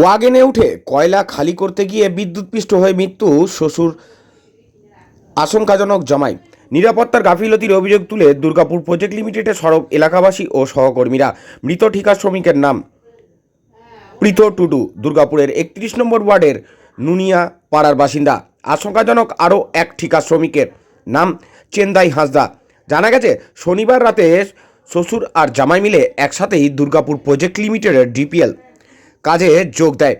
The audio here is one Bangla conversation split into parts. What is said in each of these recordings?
ওয়াগেনে উঠে কয়লা খালি করতে গিয়ে বিদ্যুৎপৃষ্ট হয়ে মৃত্যু শ্বশুর আশঙ্কাজনক জমায় নিরাপত্তার গাফিলতির অভিযোগ তুলে দুর্গাপুর প্রজেক্ট লিমিটেডের সড়ক এলাকাবাসী ও সহকর্মীরা। মৃত ঠিকা শ্রমিকের নাম প্রীত টুডু। দুর্গাপুরের একত্রিশ নম্বর ওয়ার্ডের নুনিয়া পাড়ার বাসিন্দা। আশঙ্কাজনক আরও এক ঠিকা শ্রমিকের নাম চেন্দাই হাঁসদা। জানা গেছে, শনিবার রাতে শ্বশুর আর জামাই মিলে একসাথেই দুর্গাপুর প্রজেক্ট লিমিটেডের ডিপিএল কাজে যোগ দেয়।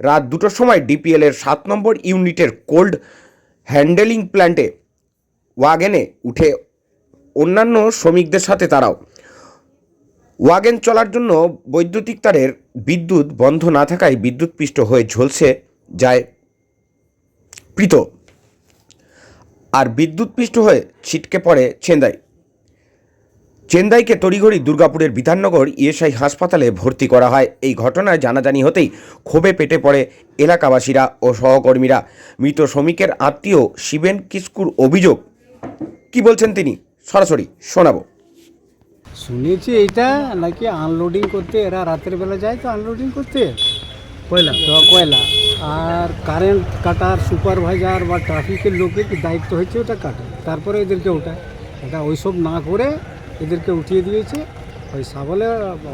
রাত দুটোর সময় ডিপিএলের সাত নম্বর ইউনিটের কোল্ড হ্যান্ডেলিং প্ল্যান্টে ওয়াগেনে উঠে অন্যান্য শ্রমিকদের সাথে তারাও। ওয়াগেন চলার জন্য বৈদ্যুতিক তারের বিদ্যুৎ বন্ধ না থাকায় বিদ্যুৎপৃষ্ট হয়ে ঝলসে যায় প্রীত আর বিদ্যুৎপৃষ্ট হয়ে ছিটকে পড়ে চেন্দাই চেন্দাইকে তড়িঘড়ি দুর্গাপুরের বিধাননগর ইএসআই হাসপাতালে ভর্তি করা হয়। এই ঘটনায় জানাজানি হতেই ক্ষোভে পেটে পড়ে এলাকাবাসীরা ও সহকর্মীরা। মৃত শ্রমিকের আত্মীয় শিবেন কিস্কুর অভিযোগ। কি বলছেন তিনি? সরাসরি শোনাবো। শুনেছি এটা নাকি আনলোডিং করতে এরা রাতের বেলা যায় তো আনলোডিং করতে? কয়লা? তো কয়লা। আর কারেন্ট কাটার সুপারভাইজার বা ট্রাফিকের লোকের দায়িত্ব হচ্ছে ওটা কাটে? তারপরে এদেরকে ওটা এটা ওইসব না করে এদেরকে উঠিয়ে দিয়েছে। ওই সাবলে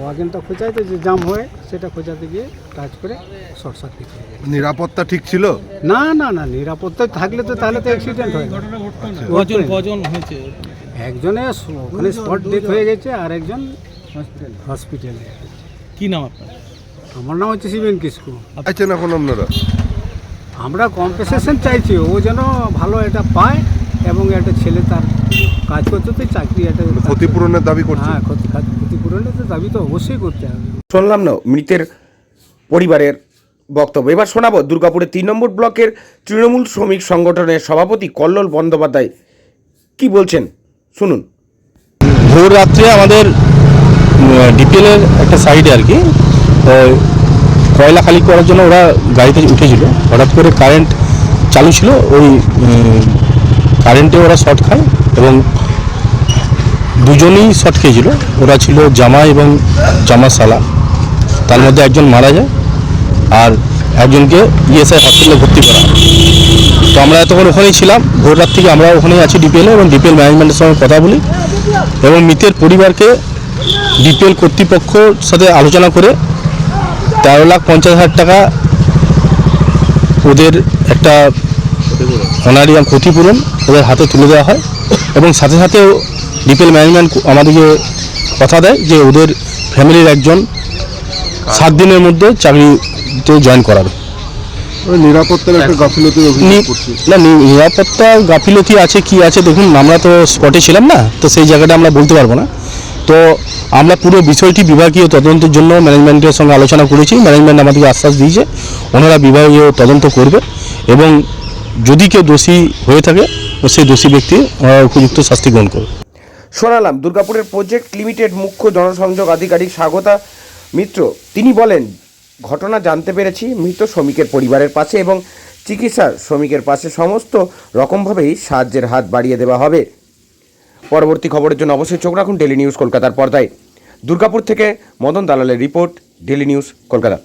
ওয়াগেনটা খোঁচাইতে যে জাম হয় সেটা খোঁচাতে গিয়ে কাজ করে শর্ট সার্কিট হয়ে গেছে। নিরাপত্তা ঠিক ছিল? না না না নিরাপত্তা থাকলে তো তাহলে তো অ্যাক্সিডেন্ট হয়। না। কজন কজন হয়েছে? একজনে ওখানে স্পট ডেথ হয়ে গেছে আর একজন হসপিটালে কি নাম আপনার? আমার নাম হচ্ছে শিবেন কিস্কু। আছেন এখন আপনারা? আমরা কম্পেসেশন চাইছি ও যেন ভালো এটা পায়। এবং একটা ছেলে তার কাজ করতে তো চাকরি একটা ক্ষতিপূরণের দাবি করছেন হ্যাঁ ক্ষতি ক্ষতিপূরণের তো দাবি তো অবশ্যই করতে হবে। শুনলাম না মৃতের পরিবারের বক্তব্য। এবার শোনাবো দুর্গাপুরের তিন নম্বর ব্লকের তৃণমূল শ্রমিক সংগঠনের সভাপতি কল্লোল বন্দ্যোপাধ্যায় কি বলছেন? শুনুন। ভোর রাত্রে আমাদের ডিপিএলের একটা সাইডে আর কি কয়লা খালি করার জন্য ওরা গাড়িতে উঠেছিল। হঠাৎ করে কারেন্ট চালু ছিল ওই কারেন্টে ওরা শর্ট খায় এবং দুজনেই শর্ট খেয়েছিল। ওরা ছিল জামা এবং জামা সালা তার মধ্যে একজন মারা যায় আর একজনকে ইএসআই হসপিটালে ভর্তি করা তো আমরা এতক্ষণ ওখানেই ছিলাম। ভোর রাত থেকে আমরা ওখানেই আছি ডিপিএল এবং ডিপিএল ম্যানেজমেন্টের সঙ্গে কথা বলি এবং মৃতের পরিবারকে ডিপিএল কর্তৃপক্ষর সাথে আলোচনা করে তেরো লাখ পঞ্চাশ হাজার টাকা ওদের একটা অনারিয়াম ক্ষতিপূরণ ওদের হাতে তুলে দেওয়া হয় এবং সাথে সাথে ডিপেল ম্যানেজমেন্ট আমাদেরকে কথা দেয় যে ওদের ফ্যামিলির একজন সাত দিনের মধ্যে চাকরিতে জয়েন করাবে। নিরাপত্তার একটা গাফিলতির অভিযোগ নি- করছে। না নি- নিরাপত্তা গাফিলতি আছে কি আছে দেখুন আমরা তো স্পটে ছিলাম না তো সেই জায়গাটা আমরা বলতে পারব না। তো আমরা পুরো বিষয়টি বিভাগীয় তদন্তের জন্য ম্যানেজমেন্টের সঙ্গে আলোচনা করেছি ম্যানেজমেন্ট আমাদেরকে আশ্বাস দিয়েছে ওনারা বিভাগীয় তদন্ত করবে এবং যদি কেউ দোষী হয়ে থাকে, তো সেই দোষী ব্যক্তি উপযুক্ত শাস্তি গ্রহণ করবে শোনালাম, দুর্গাপুরের প্রজেক্ট লিমিটেড মুখ্য জনসংযোগ আধিকারিক স্বাগতা মিত্র। তিনি বলেন, ঘটনা জানতে পেরেছি, মৃত শ্রমিকের পরিবারের পাশে এবং চিকিৎসা শ্রমিকের পাশে সমস্ত রকমভাবেই সাহায্যের হাত বাড়িয়ে দেওয়া হবে। পরবর্তী খবরের জন্য অবশ্যই চোখ রাখুন ডেলি নিউজ কলকাতার পর্দায়। দুর্গাপুর থেকে মদন দালালের রিপোর্ট ডেলি নিউজ কলকাতা।